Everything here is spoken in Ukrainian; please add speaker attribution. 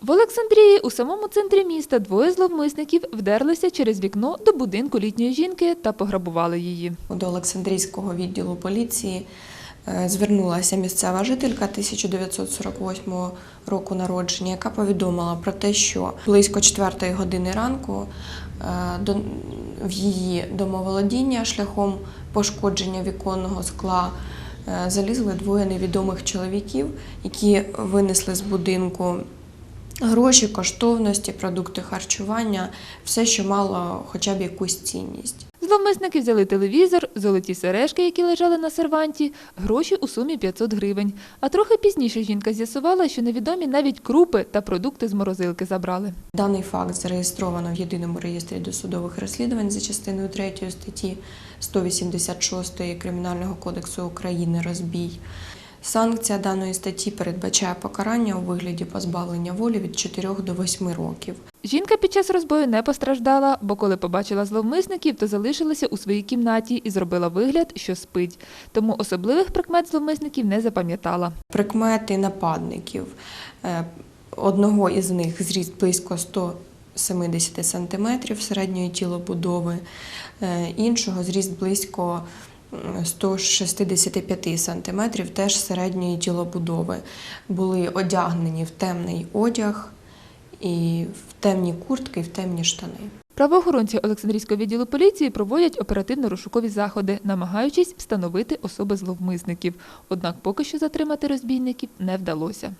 Speaker 1: В Олександрії у самому центрі міста двоє зловмисників вдерлися через вікно до будинку літньої жінки та пограбували її.
Speaker 2: До Олександрійського відділу поліції е, звернулася місцева жителька 1948 року народження, яка повідомила про те, що близько 4 години ранку е, в її домоволодіння шляхом пошкодження віконного скла е, залізли двоє невідомих чоловіків, які винесли з будинку гроші, коштовності, продукти харчування, все, що мало хоча б якусь цінність.
Speaker 1: Зловмисники взяли телевізор, золоті сережки, які лежали на серванті, гроші у сумі 500 гривень. А трохи пізніше жінка з'ясувала, що невідомі навіть крупи та продукти з морозилки забрали.
Speaker 2: Даний факт зареєстровано в єдиному реєстрі досудових розслідувань за частиною 3 статті 186 Кримінального кодексу України розбій. Санкція даної статті передбачає покарання у вигляді позбавлення волі від 4 до 8 років.
Speaker 1: Жінка під час розбою не постраждала, бо коли побачила зловмисників, то залишилася у своїй кімнаті і зробила вигляд, що спить. Тому особливих прикмет зловмисників не запам'ятала.
Speaker 2: Прикмети нападників. Е, Одного із них зріст близько 170 см середньої тілобудови, е, іншого зріст близько 165 см теж середньої тілобудови. Були одягнені в темний одяг і в темні куртки, і в темні штани.
Speaker 1: Правоохоронці Олександрійського відділу поліції проводять оперативно-розшукові заходи, намагаючись встановити особи зловмисників. Однак поки що затримати розбійників не вдалося.